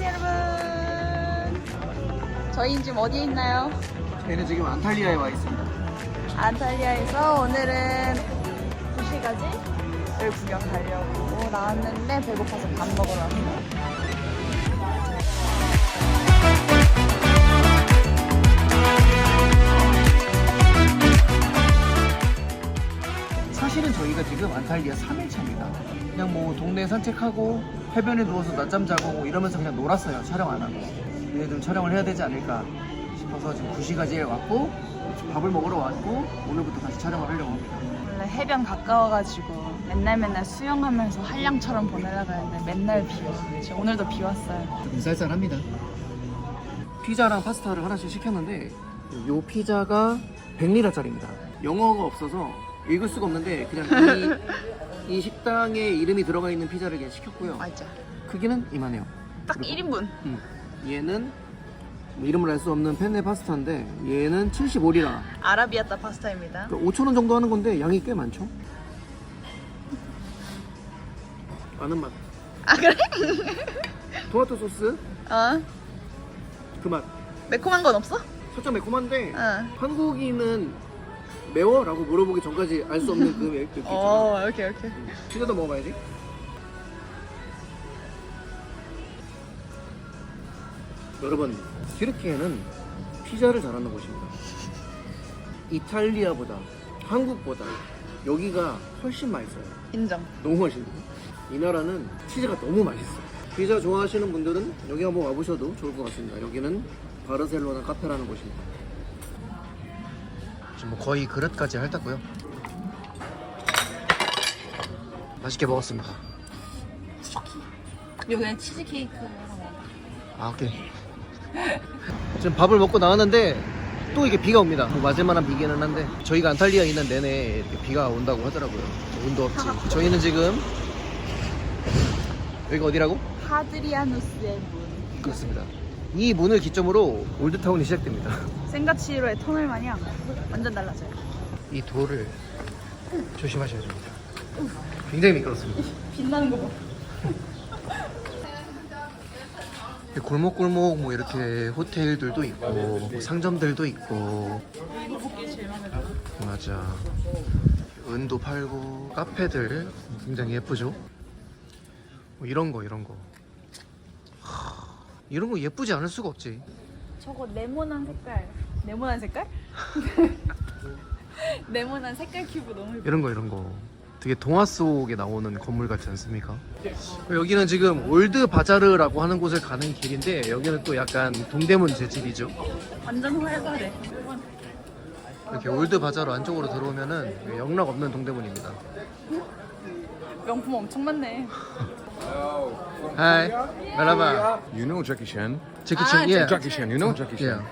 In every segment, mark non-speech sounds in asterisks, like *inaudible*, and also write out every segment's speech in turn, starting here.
안녕하세요 여러분. 저희는 지금 어디에 있나요? 저희는 지금 안탈리아에 와 있습니다. 안탈리아에서 오늘은 구시가지를 구경 가려고 나왔는데 배고파서 밥 먹으러 왔어요. 사실은 저희가 지금 안탈리아 3일차입니다. 그냥 뭐 동네 산책하고 해변에 누워서 낮잠 자고 뭐 이러면서 그냥 놀았어요. 촬영 안 하고. 근데 좀 촬영을 해야 되지 않을까 싶어서 지금 2시까지에 왔고 밥을 먹으러 왔고 오늘부터 다시 촬영을 하려고 합니다. 원래 해변 가까워가지고 맨날 맨날 수영하면서 한량처럼 보내려고 했는데 맨날 비 와. 지금 오늘도 비 왔어요. 좀 쌀쌀합니다. 피자랑 파스타를 하나씩 시켰는데 요 피자가 100리라짜리입니다. 영어가 없어서 읽을 수가 없는데 그냥 이, 이 식당에 이름이 들어가 있는 피자를 그냥 시켰고요. 맞아. 크기는 이만해요. 딱 그리고 1인분. 음, 얘는 뭐 이름을 알 수 없는 펜네 파스타인데 얘는 75리라. 아라비아따 파스타입니다. 5,000원 정도 하는 건데 양이 꽤 많죠? 아는 맛. 아 그래? 토마토 소스 어? 그 맛. 매콤한 건 없어? 살짝 매콤한데 어. 한국인은 매워? 라고 물어보기 전까지 알 수 없는 그 매- 그 있잖아. *laughs* 어, 오케이 오케이. 피자도 먹어봐야지. 여러분, 튀르키예는 피자를 잘하는 곳입니다. 이탈리아보다, 한국보다 여기가 훨씬 맛있어요. 인정. 너무 맛있네. 이 나라는 치즈가 너무 맛있어. 피자 좋아하시는 분들은 여기 한번 와보셔도 좋을 것 같습니다. 여기는 바르셀로나 카페라는 곳입니다. 지금 뭐 거의 그릇까지 핥았고요. 맛있게 먹었습니다. 여기는 치즈케이크. 아 오케이. 지금 밥을 먹고 나왔는데 또 이게 비가 옵니다. 뭐 맞을 만한 비기는 한데 저희가 안탈리아 있는 내내 이렇게 비가 온다고 하더라고요. 운도 없지. 저희는 지금 여기가 어디라고? 하드리아누스의 문. 그렇습니다. 이 문을 기점으로 올드타운이 시작됩니다. 생가치로의 터널 마냥 완전 달라져요. 이 돌을 조심하셔야 됩니다. 굉장히 미끄럽습니다. 빛나는 거 봐. 골목골목 뭐 이렇게 호텔들도 있고 뭐 상점들도 있고. 맞아. 은도 팔고 카페들 굉장히 예쁘죠. 뭐 이런 거 이런 거. 하, 이런 거 예쁘지 않을 수가 없지. 저거 네모난 색깔. 네모난 색깔? *laughs* 네모난 색깔 큐브 너무 예뻐. 이런 거 이런 거. 되게 동화 속에 나오는 건물 같지 않습니까? 여기는 지금 올드 바자르라고 하는 곳을 가는 길인데 여기는 또 약간 동대문 재질이죠. 완전 활발해. 이렇게 올드 바자르 안쪽으로 들어오면은 영락 없는 동대문입니다. 명품 엄청 많네. *laughs* 하이, 멜라바, You know Jackie Chan? 아, chen, 예. Jackie Chan, you know Jackie Chan? Yeah.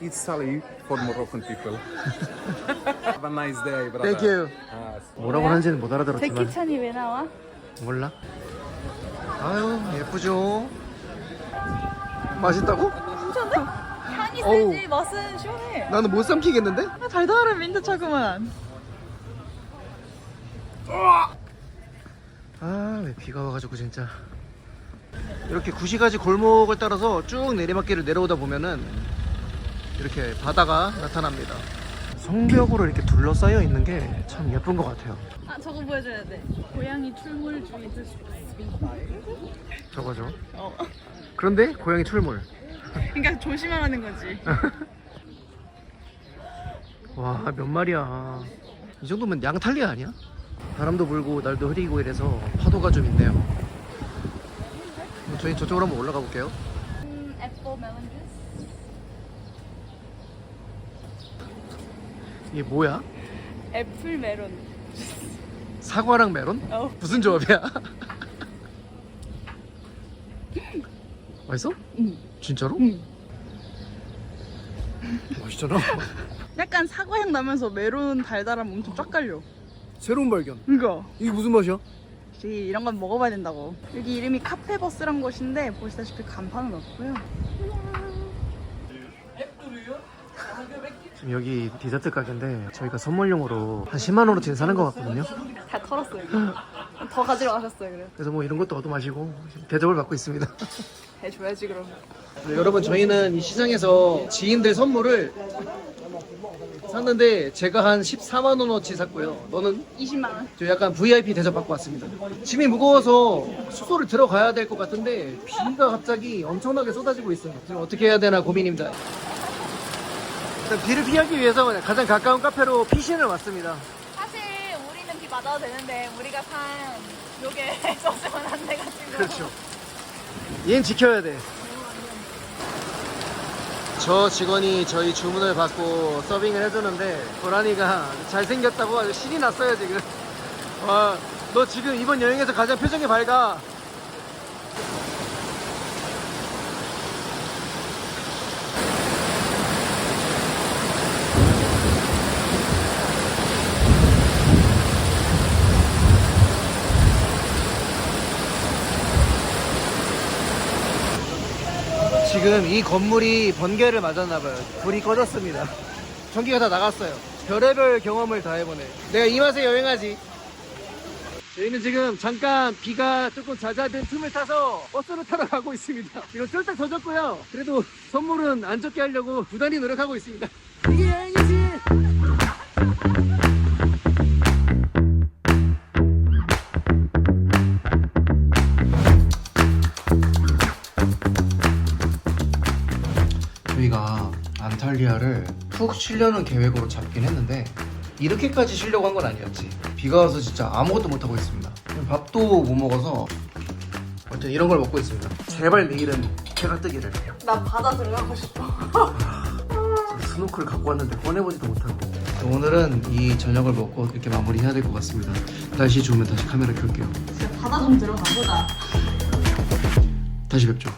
He's Sally for Moroccan people. Have a nice day, brother. Thank you. Ah, 뭐라고 하는지는 못 알아들었지만 제키찬이 왜 나와? 몰라. 아유 예쁘죠. 맛있다고? 괜찮은데? 향이 어우. 세지 맛은 시원해. 나는 못 삼키겠는데? 아, 달달한 민트차구만. 아 왜 비가 와가지고 진짜. 이렇게 구시가지 골목을 따라서 쭉 내리막길을 내려오다 보면은 이렇게 바다가 나타납니다. 성벽으로 이렇게 둘러싸여 있는 게 참 예쁜 것 같아요. 아 저거 보여줘야 돼. 고양이 출몰주의 저거죠. 어. 그런데 고양이 출몰. 그러니까 조심하라는 거지. *laughs* 와 몇 마리야 이 정도면 양탈리아 아니야? 바람도 불고 날도 흐리고 이래서 파도가 좀 있네요 그럼 저희 저쪽으로 한번 올라가 볼게요 주스. 이게 뭐야? 애플 메론. 사과랑 메론? 어. 무슨 조합이야? *laughs* 맛있어? 응. 진짜로? 응. 맛있잖아 *laughs* 약간 사과향 나면서 메론 달달함 엄청 쫙 깔려. 새로운 발견 이거. 이게 무슨 맛이야? 역시 이런 건 먹어봐야 된다고. 여기 이름이 카페버스란 곳인데 보시다시피 간판은 없고요. 지금 여기 디저트 가게인데 저희가 선물용으로 한 10만 원어치 사는 것 같거든요 다 털었어 여기. 더 가지러 가셨어요 그래. 그래서 뭐 이런 것도 얻어 마시고 대접을 받고 있습니다. 해줘야지 그럼. 네, 여러분 저희는 이 시장에서 지인들 선물을 샀는데 제가 한 14만 원어치 샀고요. 너는 20만 원. 저 약간 VIP 대접 받고 왔습니다. 짐이 무거워서 숙소를 들어가야 될 것 같은데 비가 갑자기 엄청나게 쏟아지고 있어요. 지금 어떻게 해야 되나 고민입니다. 일단 비를 피하기 위해서 가장 가까운 카페로 피신을 왔습니다. 사실 우리는 비 맞아도 되는데 우리가 산 요게 썼으면 안 돼가지고. 그렇죠. 얘는 지켜야 돼. 저 직원이 저희 주문을 받고 서빙을 해주는데 고라니가 잘생겼다고 아주 신이 났어요 지금. 와, 너 지금 이번 여행에서 가장 표정이 밝아. 지금 이 건물이 번개를 맞았나봐요. 불이 꺼졌습니다. 전기가 다 나갔어요. 별의별 경험을 다 해보네. 내가 이 맛에 여행하지. 저희는 지금 잠깐 비가 조금 잦아든 틈을 타서 버스를 타러 가고 있습니다. 이거 쫄딱 젖었고요. 그래도 선물은 안 젖게 하려고 부단히 노력하고 있습니다. 안탈리아를 푹 쉬려는 계획으로 잡긴 했는데 이렇게까지 쉬려고 한 건 아니었지. 비가 와서 진짜 아무것도 못하고 있습니다. 밥도 못 먹어서 아무튼 이런 걸 먹고 있습니다. 제발 내일은 해가 뜨기를. 나 바다 들어가고 싶어. *laughs* 스노클 갖고 왔는데 꺼내보지도 못하고. 오늘은 이 저녁을 먹고 이렇게 마무리해야 될 것 같습니다. 날씨 좋으면 다시 카메라 켤게요. 바다 좀 들어가보자. 다시 뵙죠